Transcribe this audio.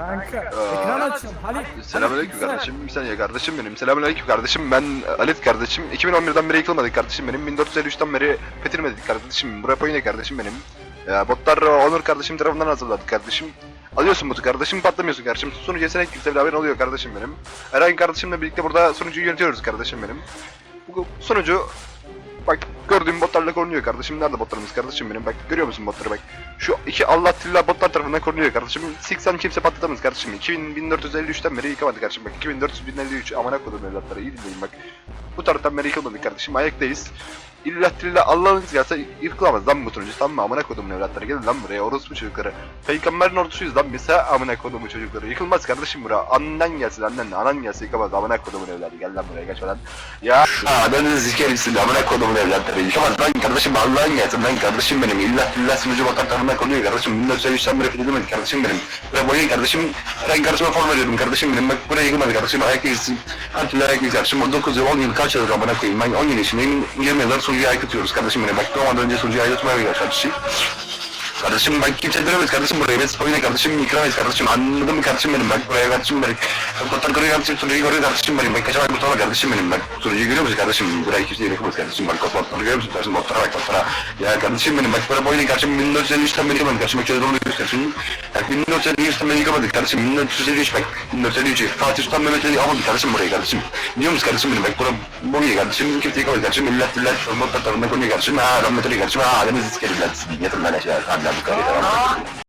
Kanka ekran açın Halit. Selamünaleyküm kardeşim. Bir saniye kardeşim benim. Selamünaleyküm kardeşim. Ben Halit kardeşim. 2011'den beri yıkılmadık kardeşim benim. 1453'ten beri fetilmedik kardeşim. Buraya yine kardeşim benim. Ya, botlar Onur kardeşim tarafından hazırladık kardeşim. Alıyorsun botu kardeşim patlamıyorsun kardeşim. Sunucuya sen eklikse bile haberin oluyor kardeşim benim. Erhan kardeşimle birlikte burada sunucuyu yönetiyoruz kardeşim benim. Bu sunucu Bak gördüğüm botlarla korunuyor kardeşim. Nerede botlarımız kardeşim benim? Bak görüyor musun botları bak. Şu iki Allah tilla botlar tarafından korunuyor kardeşim. Siksen kimse patlatamaz kardeşim. 2000, 1453'ten beri yıkamadı kardeşim bak. 2453 amına kodum evlatları iyi dinleyin bak. Bu taraftan beri yıkılmadık kardeşim. Ayaktayız. İllah tilla Allah'ınız gelse yıkılamaz lan bu turuncu tamam mı amına kodumun evlatları gelin lan buraya orospu çocukları Peygamberin ordusuyuz lan biz ha amına kodumun çocukları yıkılmaz kardeşim buraya annen gelsin annen anan gelse yıkamaz amına kodumun evladı gel lan buraya kaçma lan ya Adını zikerimsin amına kodumun evlatları. Yıkamaz lan kardeşim Allah'ın gelsin lan kardeşim benim. İlla illa sunucu bakan tarafından konuyor kardeşim. 1453'ten beri fethedilmedi kardeşim benim. Ve boyun kardeşim. Ben kardeşime form veriyorum kardeşim benim. Bak buraya yıkılmadı kardeşim. Ayak değilsin. Her türlü ayak değilsin kardeşim. 19 yıl 10 yıl kaç yıldır amına koyayım. Ben 17 yaşındayım. 20 yıldır sunucuyu aykıtıyoruz kardeşim benim. Bak doğmadan önce sunucuyu aykıtmaya gidiyor kardeşim. Kardeşim ben kimse dönemeyiz kardeşim buraya. Biz oyuna kardeşim yıkamayız kardeşim. Anladın mı kardeşim benim? Bak buraya kardeşim benim. Kotan kırıyor kardeşim. Sunucuyu görüyor kardeşim benim. Ben kaçamak butona kardeşim benim. Bak sunucuyu görüyor musun kardeşim? Buraya kimse yıkamayız kardeşim. Bak botları görüyor musun kardeşim? Botlara bak botlara. Ya kardeşim benim. Bak böyle oyuna kardeşim 1453'ten beri yıkamadık kardeşim. Bak şöyle dolu kardeşim. Bak 1453'ten beri yıkamadık kardeşim. 1453 bak. 1453. Fatih Sultan Mehmet Ali almadı kardeşim burayı kardeşim. Biliyor musun kardeşim benim? Bak bura Bonya kardeşim. Kimse yıkamadı kardeşim. Millet millet. Botlar tarafından kardeşim. Ha rahmet Ali kardeşim. Ha adamı ziskerim lan. Yatın lan aşağı. Tamam lan bu kadar.